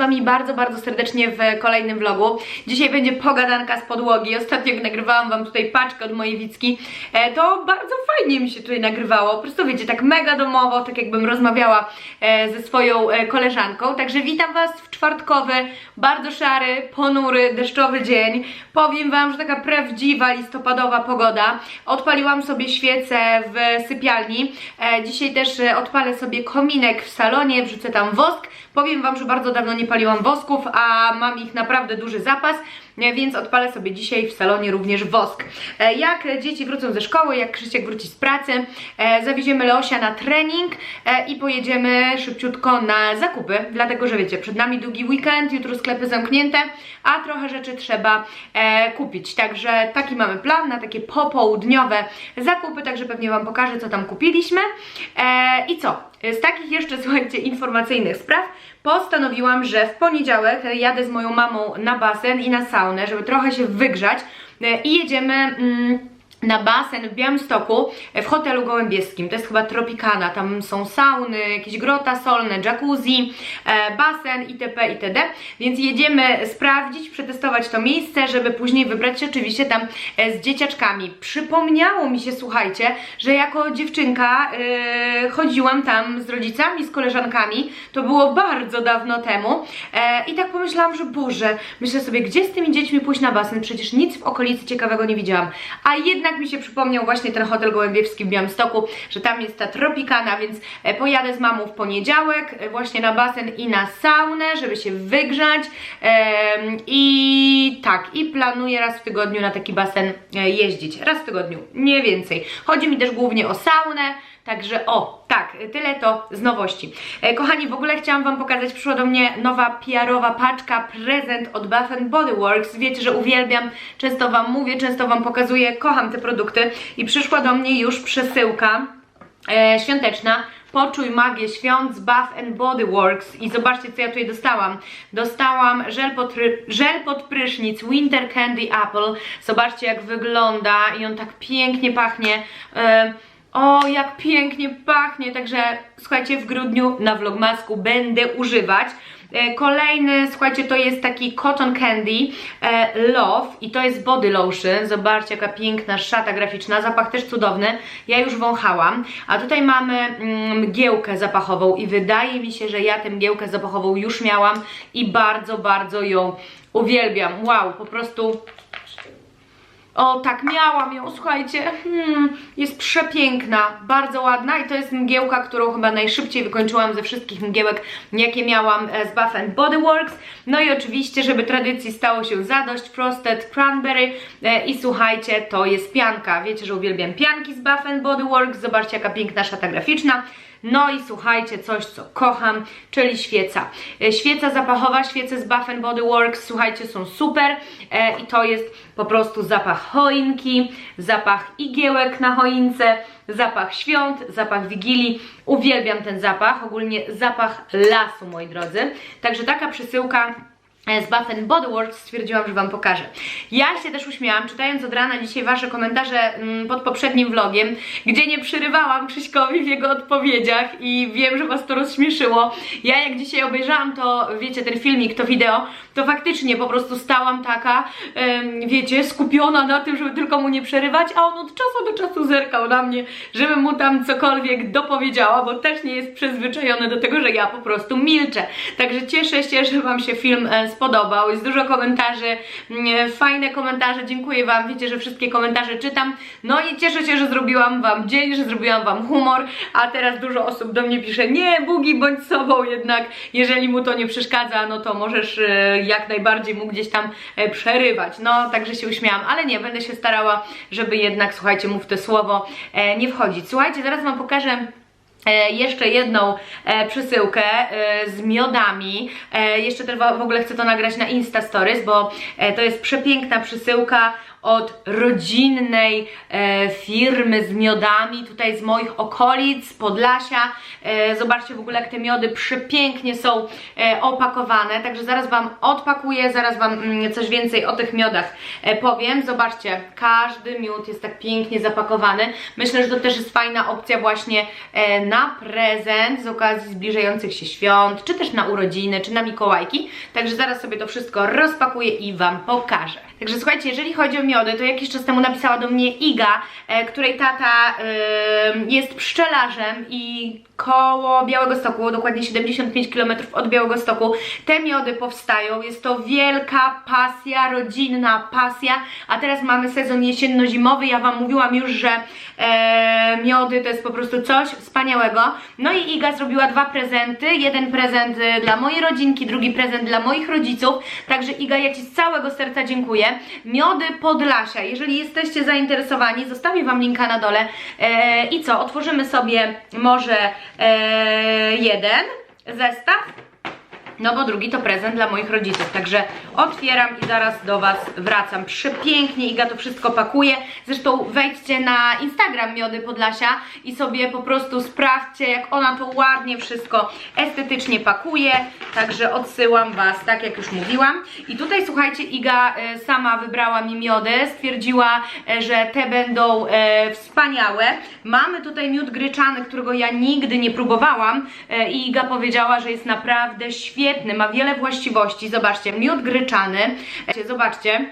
wami bardzo, bardzo serdecznie w kolejnym vlogu. Dzisiaj będzie pogadanka z podłogi. Ostatnio nagrywałam wam tutaj paczkę od mojej Wicki, e, to bardzo fajnie mi się tutaj nagrywało. Po prostu wiecie, tak mega domowo, tak jakbym rozmawiała e, ze swoją e, koleżanką. Także witam was w czwartkowy, bardzo szary, ponury, deszczowy dzień. Powiem wam, że taka prawdziwa listopadowa pogoda. Odpaliłam sobie świecę w sypialni. Dzisiaj też odpalę sobie kominek w salonie, wrzucę tam wosk. Powiem wam, że bardzo dawno nie paliłam wosków, a mam ich naprawdę duży zapas, więc odpalę sobie dzisiaj w salonie również wosk. E, Jak dzieci wrócą ze szkoły, jak Krzysiek wróci z pracy, e, zawieziemy Leosia na trening e, i pojedziemy szybciutko na zakupy, dlatego że wiecie, przed nami długi weekend, jutro sklepy zamknięte, a trochę rzeczy trzeba kupić. Także taki mamy plan na takie popołudniowe zakupy, także pewnie Wam pokażę, co tam kupiliśmy. I co? Z takich jeszcze, słuchajcie, informacyjnych spraw postanowiłam, że w poniedziałek jadę z moją mamą na basen i na saunę, żeby trochę się wygrzać e, i jedziemy... Mm, na basen w Białymstoku w hotelu gołębieskim. To jest chyba Tropicana. Tam są sauny, jakieś grota solne, jacuzzi, e, basen itp. itd. Więc jedziemy sprawdzić, przetestować to miejsce, żeby później wybrać się oczywiście tam e, z dzieciaczkami. Przypomniało mi się, słuchajcie, że jako dziewczynka e, chodziłam tam z rodzicami, z koleżankami. To było bardzo dawno temu. I tak pomyślałam, że Boże, myślę sobie, gdzie z tymi dziećmi pójść na basen? Przecież nic w okolicy ciekawego nie widziałam. A jednak mi się przypomniał właśnie ten hotel gołębiewski w Białymstoku, że tam jest ta Tropicana, więc e, pojadę z mamą w poniedziałek e, właśnie na basen i na saunę, żeby się wygrzać. I tak, i planuję raz w tygodniu na taki basen e, jeździć. Raz w tygodniu, nie więcej. Chodzi mi też głównie o saunę, Także o, tak, tyle to z nowości. E, kochani, w ogóle chciałam Wam pokazać, przyszła do mnie nowa PR-owa paczka, prezent od Bath Body Works. Wiecie, że uwielbiam, często Wam mówię, często Wam pokazuję, kocham te produkty i przyszła do mnie już przesyłka e, świąteczna. Poczuj magię świąt z Bath Body Works i zobaczcie co ja tutaj dostałam. Dostałam żel pod, żel pod prysznic Winter Candy Apple. Zobaczcie jak wygląda i on tak pięknie pachnie. E, o, jak pięknie pachnie, także słuchajcie, w grudniu na vlogmasku będę używać. E, Kolejny, słuchajcie, to jest taki Cotton Candy e, Love i to jest body lotion. Zobaczcie, jaka piękna szata graficzna, zapach też cudowny. Ja już wąchałam. A tutaj mamy mm, mgiełkę zapachową i wydaje mi się, że ja tę mgiełkę zapachową już miałam i bardzo, bardzo ją uwielbiam. Wow, po prostu o, tak, miałam ją, słuchajcie, hmm, jest przepiękna, bardzo ładna i to jest mgiełka, którą chyba najszybciej wykończyłam ze wszystkich mgiełek, jakie miałam e, z Bath Body Works. No i oczywiście, żeby tradycji stało się zadość, Frosted Cranberry e, i słuchajcie, to jest pianka. Wiecie, że uwielbiam pianki z Bath Body Works, zobaczcie jaka piękna szata graficzna. No i słuchajcie, coś co kocham, czyli świeca. E, Świeca zapachowa, świece z Bath Body Works, słuchajcie, są super e, i to jest po prostu zapach choinki, zapach igiełek na choince, zapach świąt, zapach wigilii. Uwielbiam ten zapach, ogólnie zapach lasu, moi drodzy. Także taka przesyłka z Bath Body Works stwierdziłam, że Wam pokażę. Ja się też uśmiałam, czytając od rana dzisiaj Wasze komentarze mm, pod poprzednim vlogiem, gdzie nie przerywałam Krzyśkowi w jego odpowiedziach i wiem, że Was to rozśmieszyło. Ja jak dzisiaj obejrzałam to, wiecie, ten filmik, to wideo, to faktycznie po prostu stałam taka, wiecie, skupiona na tym, żeby tylko mu nie przerywać, a on od czasu do czasu zerkał na mnie, żebym mu tam cokolwiek dopowiedziała, bo też nie jest przyzwyczajony do tego, że ja po prostu milczę. Także cieszę się, że Wam się film e, spodobał. Jest dużo komentarzy, mm, fajne komentarze, dziękuję Wam. Wiecie, że wszystkie komentarze czytam. No i cieszę się, że zrobiłam Wam dzień, że zrobiłam Wam humor, a teraz dużo osób do mnie pisze, nie, Bugi, bądź sobą jednak, jeżeli mu to nie przeszkadza, no to możesz e, jak najbardziej mu gdzieś tam e, przerywać. No, także się uśmiałam, ale nie, będę się starała, żeby jednak, słuchajcie, mu w to słowo e, nie wchodzić. Słuchajcie, zaraz Wam pokażę jeszcze jedną e, przesyłkę e, z miodami. E, jeszcze też w ogóle chcę to nagrać na Insta Stories, bo e, to jest przepiękna przesyłka od rodzinnej e, firmy z miodami, tutaj z moich okolic, z Podlasia. E, zobaczcie w ogóle jak te miody przepięknie są e, opakowane, także zaraz Wam odpakuję, zaraz Wam mm, coś więcej o tych miodach e, powiem. Zobaczcie, każdy miód jest tak pięknie zapakowany. Myślę, że to też jest fajna opcja właśnie e, na prezent z okazji zbliżających się świąt, czy też na urodziny, czy na Mikołajki. Także zaraz sobie to wszystko rozpakuję i Wam pokażę. Także słuchajcie, jeżeli chodzi o miody, to jakiś czas temu napisała do mnie Iga, e, której tata e, jest pszczelarzem i koło Białego Stoku, dokładnie 75 km od Białego Stoku, te miody powstają. Jest to wielka pasja, rodzinna pasja, a teraz mamy sezon jesienno-zimowy. Ja Wam mówiłam już, że e, miody to jest po prostu coś wspaniałego. No i Iga zrobiła dwa prezenty. Jeden prezent e, dla mojej rodzinki, drugi prezent dla moich rodziców. Także Iga, ja Ci z całego serca dziękuję. Miody Podlasia. Jeżeli jesteście zainteresowani, zostawię Wam linka na dole. E, I co? Otworzymy sobie może jeden zestaw. No bo drugi to prezent dla moich rodziców, także otwieram i zaraz do Was wracam. Przepięknie Iga to wszystko pakuje. Zresztą wejdźcie na Instagram Miody Podlasia i sobie po prostu sprawdźcie, jak ona to ładnie wszystko estetycznie pakuje. Także odsyłam Was, tak jak już mówiłam. I tutaj słuchajcie, Iga e, sama wybrała mi miody, stwierdziła, e, że te będą e, wspaniałe. Mamy tutaj miód gryczany, którego ja nigdy nie próbowałam i Iga powiedziała, że jest naprawdę świetny, ma wiele właściwości. Zobaczcie, miód gryczany, zobaczcie,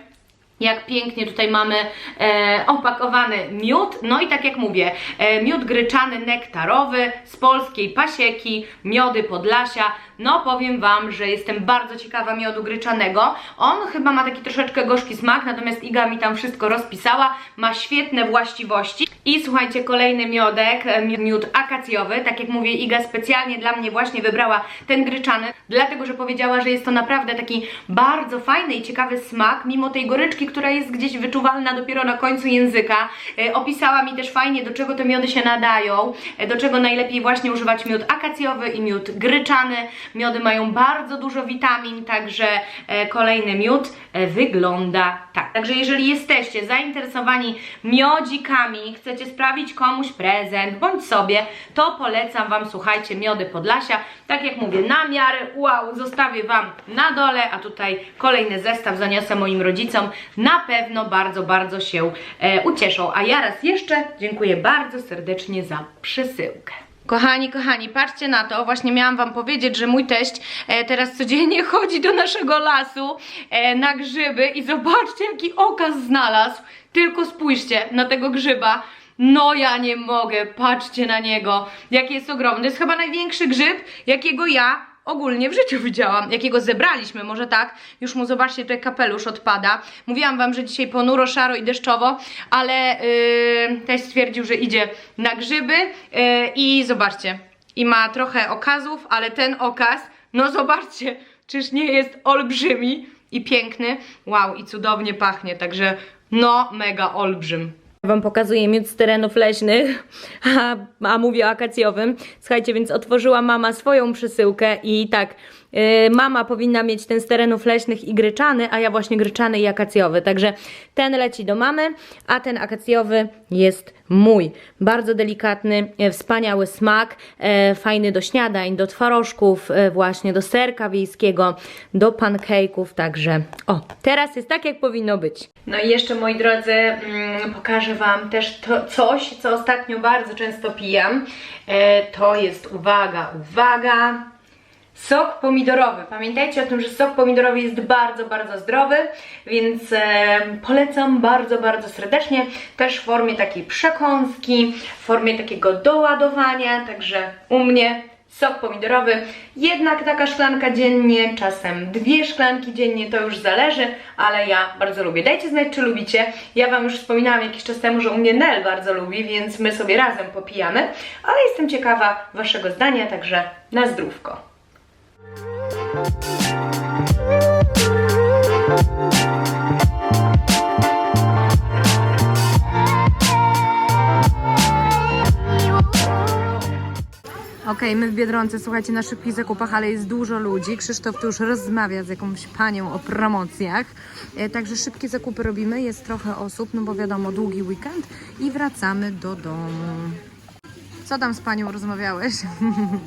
jak pięknie tutaj mamy e, opakowany miód. No i tak jak mówię, e, miód gryczany nektarowy z polskiej pasieki, miody Podlasia. No powiem Wam, że jestem bardzo ciekawa miodu gryczanego. On chyba ma taki troszeczkę gorzki smak, natomiast Iga mi tam wszystko rozpisała. Ma świetne właściwości. I słuchajcie, kolejny miodek, e, mi- miód akacjowy. Tak jak mówię, Iga specjalnie dla mnie właśnie wybrała ten gryczany, dlatego że powiedziała, że jest to naprawdę taki bardzo fajny i ciekawy smak, mimo tej goryczki, która jest gdzieś wyczuwalna dopiero na końcu języka. E, opisała mi też fajnie, do czego te miody się nadają, e, do czego najlepiej właśnie używać miód akacjowy i miód gryczany. Miody mają bardzo dużo witamin, także e, kolejny miód e, wygląda tak. Także jeżeli jesteście zainteresowani miodzikami, chcecie sprawić komuś prezent bądź sobie, to polecam Wam, słuchajcie, miody Podlasia. Tak jak mówię, na miarę, wow, zostawię Wam na dole, a tutaj kolejny zestaw zaniosę moim rodzicom. Na pewno bardzo, bardzo się e, ucieszą. A ja raz jeszcze dziękuję bardzo serdecznie za przesyłkę. Kochani, kochani, patrzcie na to. Właśnie miałam Wam powiedzieć, że mój teść e, teraz codziennie chodzi do naszego lasu e, na grzyby i zobaczcie, jaki okaz znalazł. Tylko spójrzcie na tego grzyba. No ja nie mogę, patrzcie na niego, jaki jest ogromny. To jest chyba największy grzyb, jakiego ja ogólnie w życiu widziałam, jakiego zebraliśmy, może tak, już mu zobaczcie, tutaj kapelusz odpada. Mówiłam wam, że dzisiaj ponuro, szaro i deszczowo, ale yy, też stwierdził, że idzie na grzyby yy, i zobaczcie, i ma trochę okazów, ale ten okaz, no zobaczcie, czyż nie jest olbrzymi i piękny, wow, i cudownie pachnie, także no, mega olbrzym. Wam pokazuję miód z terenów leśnych, a, a mówię o akacjowym. Słuchajcie, więc otworzyła mama swoją przesyłkę i tak, yy, mama powinna mieć ten z terenów leśnych i gryczany, a ja właśnie gryczany i akacjowy. Także ten leci do mamy, a ten akacjowy jest mój. Bardzo delikatny, e, wspaniały smak, e, fajny do śniadań, do twarożków, e, właśnie do serka wiejskiego, do pancake'ów, także o, teraz jest tak jak powinno być. No i jeszcze moi drodzy, mm, pokażę Wam też to coś, co ostatnio bardzo często pijam. To jest, uwaga, uwaga, Sok pomidorowy. Pamiętajcie o tym, że sok pomidorowy jest bardzo, bardzo zdrowy, więc e, polecam bardzo, bardzo serdecznie. Też w formie takiej przekąski, w formie takiego doładowania, także u mnie sok pomidorowy, jednak taka szklanka dziennie, czasem dwie szklanki dziennie, to już zależy, ale ja bardzo lubię. Dajcie znać, czy lubicie. Ja Wam już wspominałam jakiś czas temu, że u mnie Nel bardzo lubi, więc my sobie razem popijamy, ale jestem ciekawa Waszego zdania, także na zdrówko. Okej, my w Biedronce, słuchajcie, na szybkich zakupach, ale jest dużo ludzi. Krzysztof tu już rozmawia z jakąś panią o promocjach. E, Także szybkie zakupy robimy, jest trochę osób, no bo wiadomo, długi weekend i wracamy do domu. Co tam z panią rozmawiałeś?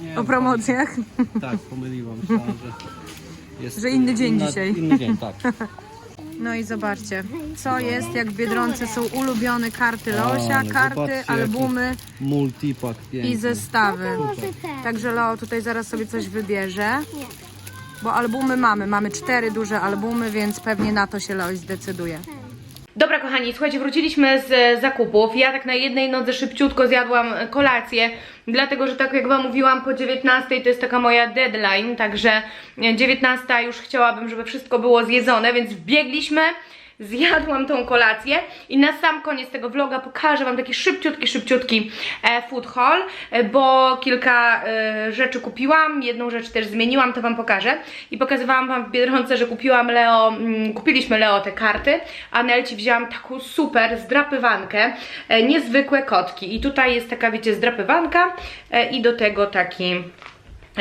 Nie, o promocjach? Tak, pomyliłam się, że jest Że inny dzień inna- dzisiaj. Inny dzień, tak. No i zobaczcie, co jest, jak w Biedronce są ulubione karty Leosia, Ale karty, zobaczcie, albumy Multipak piękny. i zestawy. Może ten. Także Leo tutaj zaraz sobie coś wybierze. Bo albumy mamy. Mamy cztery duże albumy, więc pewnie na to się Leoś zdecyduje. Dobra, kochani, słuchajcie, wróciliśmy z zakupów. Ja tak na jednej nodze szybciutko zjadłam kolację, dlatego że tak jak Wam mówiłam, po 19 to jest taka moja deadline, także 19 już chciałabym, żeby wszystko było zjedzone, więc wbiegliśmy. Zjadłam tą kolację i na sam koniec tego vloga pokażę Wam taki szybciutki, szybciutki e, food haul, e, bo kilka e, rzeczy kupiłam, jedną rzecz też zmieniłam, to Wam pokażę. I pokazywałam Wam w Biedronce, że kupiłam Leo, mm, kupiliśmy Leo te karty, a Nelci wzięłam taką super zdrapywankę, niezwykłe kotki. I tutaj jest taka, wiecie, zdrapywanka i do tego taki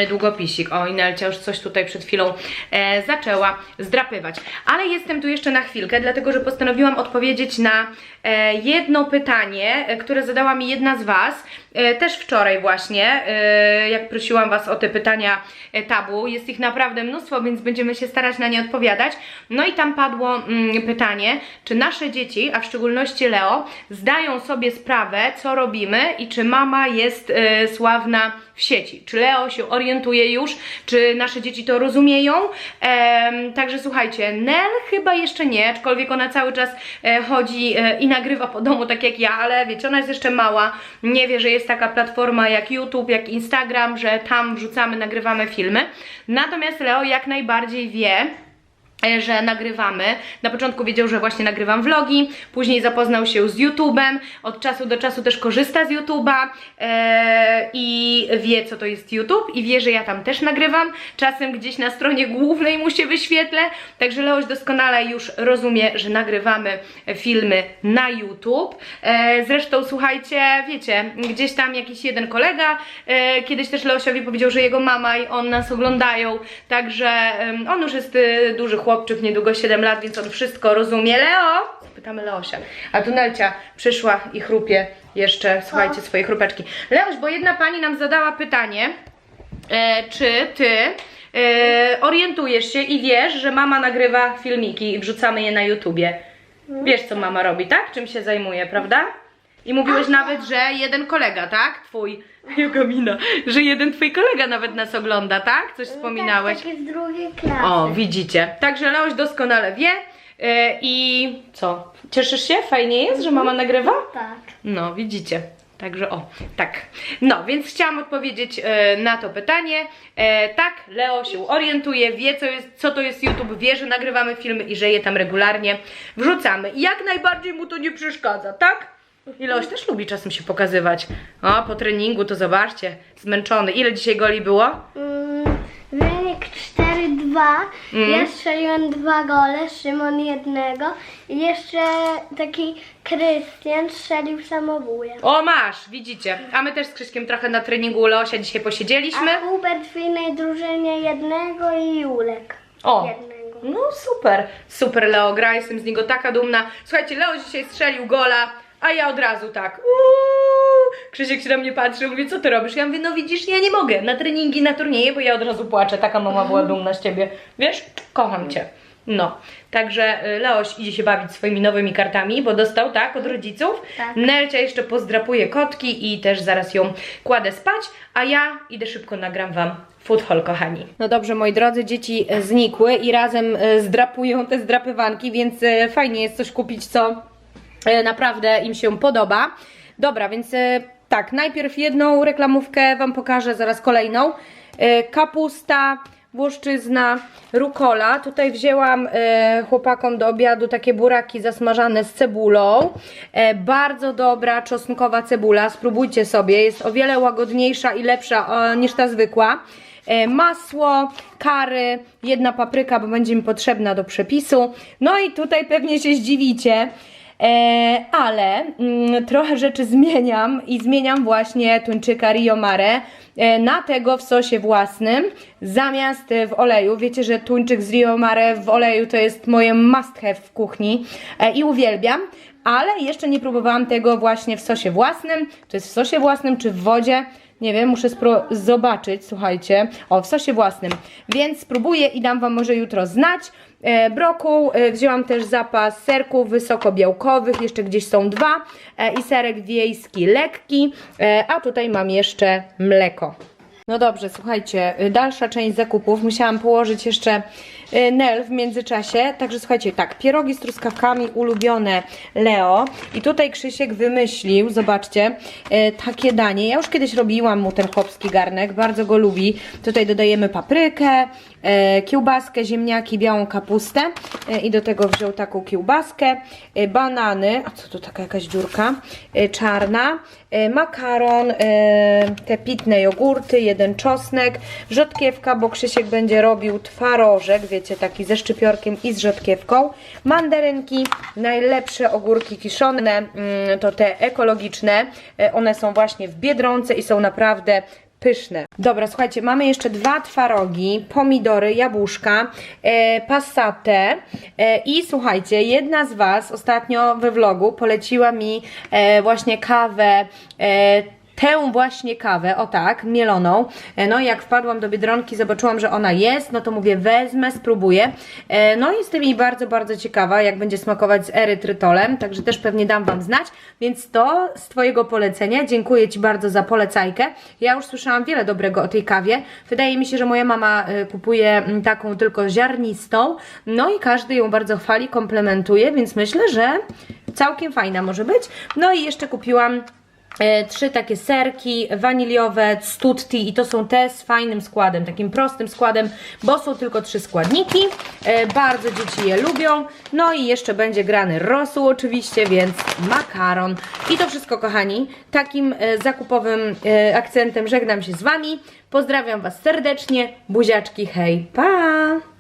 długopisik. O, Inelcia już coś tutaj przed chwilą e, zaczęła zdrapywać. Ale jestem tu jeszcze na chwilkę, dlatego że postanowiłam odpowiedzieć na e, jedno pytanie, e, które zadała mi jedna z Was, e, też wczoraj właśnie, e, jak prosiłam Was o te pytania e, tabu. Jest ich naprawdę mnóstwo, więc będziemy się starać na nie odpowiadać. No i tam padło mm, pytanie, czy nasze dzieci, a w szczególności Leo, zdają sobie sprawę, co robimy i czy mama jest e, sławna w sieci. Czy Leo się orientuje już, czy nasze dzieci to rozumieją. Także słuchajcie, Nel chyba jeszcze nie, aczkolwiek ona cały czas e, chodzi e, i nagrywa po domu tak jak ja, ale wiecie, ona jest jeszcze mała, nie wie, że jest taka platforma jak YouTube, jak Instagram, że tam wrzucamy, nagrywamy filmy. Natomiast Leo jak najbardziej wie, że nagrywamy. Na początku wiedział, że właśnie nagrywam vlogi, później zapoznał się z YouTube'em, od czasu do czasu też korzysta z YouTube'a e, i wie, co to jest YouTube i wie, że ja tam też nagrywam. Czasem gdzieś na stronie głównej mu się wyświetlę, także Leoś doskonale już rozumie, że nagrywamy filmy na YouTube. E, zresztą słuchajcie, wiecie, gdzieś tam jakiś jeden kolega e, kiedyś też Leosiowi powiedział, że jego mama i on nas oglądają, także on już jest y, duży chłopczyk, niedługo 7 lat, więc on wszystko rozumie. Leo? Zapytamy Leosia. A tu Nelcia przyszła i chrupie jeszcze, słuchajcie, swoje chrupeczki. Leoś, bo jedna pani nam zadała pytanie, e, czy ty e, orientujesz się i wiesz, że mama nagrywa filmiki i wrzucamy je na YouTubie. Wiesz, co mama robi, tak? Czym się zajmuje, prawda? I mówiłeś nawet, że jeden kolega, tak? Twój, jaka mina, że jeden twój kolega nawet nas ogląda, tak? Coś wspominałeś. Tak, takie z drugiej klasy. O, widzicie. Także Leoś doskonale wie. e, I co? Cieszysz się? Fajnie jest, że mama nagrywa? Tak. No, widzicie. Także o, tak. No, więc chciałam odpowiedzieć e, na to pytanie. E, tak, Leo się orientuje, wie co, jest, co to jest YouTube, wie, że nagrywamy filmy i że je tam regularnie wrzucamy. I jak najbardziej mu to nie przeszkadza, tak? I Leoś też lubi czasem się pokazywać. O, po treningu to zobaczcie, zmęczony. Ile dzisiaj goli było? Mm, wynik 4-2. Mm. Ja strzeliłem dwa gole, Szymon jednego. I jeszcze taki Krystian strzelił samobójkę. O, masz, widzicie. A my też z Krzyśkiem trochę na treningu u Leosia dzisiaj posiedzieliśmy. A Hubert w innej drużynie jednego i Julek O, jednego. no super, super Leo gra, jestem z niego taka dumna. Słuchajcie, Leo dzisiaj strzelił gola, a ja od razu tak. Uuu. Krzysiek się na mnie patrzy, mówi, co ty robisz? Ja mówię, no widzisz, ja nie mogę na treningi, na turnieje, bo ja od razu płaczę. Taka mama była dumna z ciebie. Wiesz, kocham cię. No, także y, Leoś idzie się bawić swoimi nowymi kartami, bo dostał, tak, od rodziców. Tak. Nelcia jeszcze pozdrapuje kotki i też zaraz ją kładę spać, a ja idę szybko nagram Wam food haul, kochani. No dobrze, moi drodzy, dzieci e, znikły i razem e, zdrapują te zdrapywanki, więc e, fajnie jest coś kupić, co naprawdę im się podoba. Dobra, więc e, tak, najpierw jedną reklamówkę Wam pokażę, zaraz kolejną. E, Kapusta, włoszczyzna, rukola. Tutaj wzięłam e, chłopakom do obiadu takie buraki zasmażane z cebulą. E, bardzo dobra czosnkowa cebula, spróbujcie sobie, jest o wiele łagodniejsza i lepsza e, niż ta zwykła. E, masło, kary, jedna papryka, bo będzie mi potrzebna do przepisu. No i tutaj pewnie się zdziwicie. E, ale mm, trochę rzeczy zmieniam i zmieniam właśnie tuńczyka Rio Mare e, na tego w sosie własnym zamiast w oleju. Wiecie, że tuńczyk z Rio Mare w oleju to jest moje must have w kuchni e, i uwielbiam. Ale jeszcze nie próbowałam tego właśnie w sosie własnym. Czy jest w sosie własnym, czy w wodzie. Nie wiem, muszę zobaczyć, słuchajcie. O, w sosie własnym. Więc spróbuję i dam Wam może jutro znać. E, brokuł, e, wzięłam też zapas serków wysokobiałkowych, jeszcze gdzieś są dwa. E, I serek wiejski lekki. E, a tutaj mam jeszcze mleko. No dobrze, słuchajcie, y, dalsza część zakupów. Musiałam położyć jeszcze Nel w międzyczasie. Także słuchajcie, tak, pierogi z truskawkami ulubione Leo. I tutaj Krzysiek wymyślił, zobaczcie, y, takie danie. Ja już kiedyś robiłam mu ten chłopski garnek, bardzo go lubi. Tutaj dodajemy paprykę, y, kiełbaskę, ziemniaki, białą kapustę i do tego wziął taką kiełbaskę, banany, a co to taka jakaś dziurka, czarna, makaron, y, te pitne jogurty, jeden czosnek, rzodkiewka, bo Krzysiek będzie robił twarożek, wiecie, taki ze szczypiorkiem i z rzodkiewką, mandarynki, najlepsze ogórki kiszone, mm, to te ekologiczne, y, one są właśnie w Biedronce i są naprawdę pyszne. Dobra, słuchajcie, mamy jeszcze dwa twarogi, pomidory, jabłuszka, e, passatę e, i słuchajcie, jedna z Was ostatnio we vlogu poleciła mi e, właśnie kawę e, tę właśnie kawę, o tak, mieloną. E, No i jak wpadłam do Biedronki, zobaczyłam, że ona jest, no to mówię, wezmę, spróbuję. E, No i jestem jej bardzo, bardzo ciekawa, jak będzie smakować z erytrytolem, także też pewnie dam Wam znać, więc to z Twojego polecenia, dziękuję Ci bardzo za polecajkę. Ja już słyszałam wiele dobrego o tej kawie. Wydaje mi się, że moja mama e, kupuje mm, taką tylko ziarnistą, no i każdy ją bardzo chwali, komplementuje, więc myślę, że całkiem fajna może być. No i jeszcze kupiłam trzy takie serki waniliowe z tutti i to są te z fajnym składem, takim prostym składem, bo są tylko trzy składniki. E, bardzo dzieci je lubią. No i jeszcze będzie grany rosół oczywiście, więc makaron. I to wszystko kochani. Takim e, zakupowym e, akcentem żegnam się z Wami. Pozdrawiam Was serdecznie. Buziaczki, hej, pa!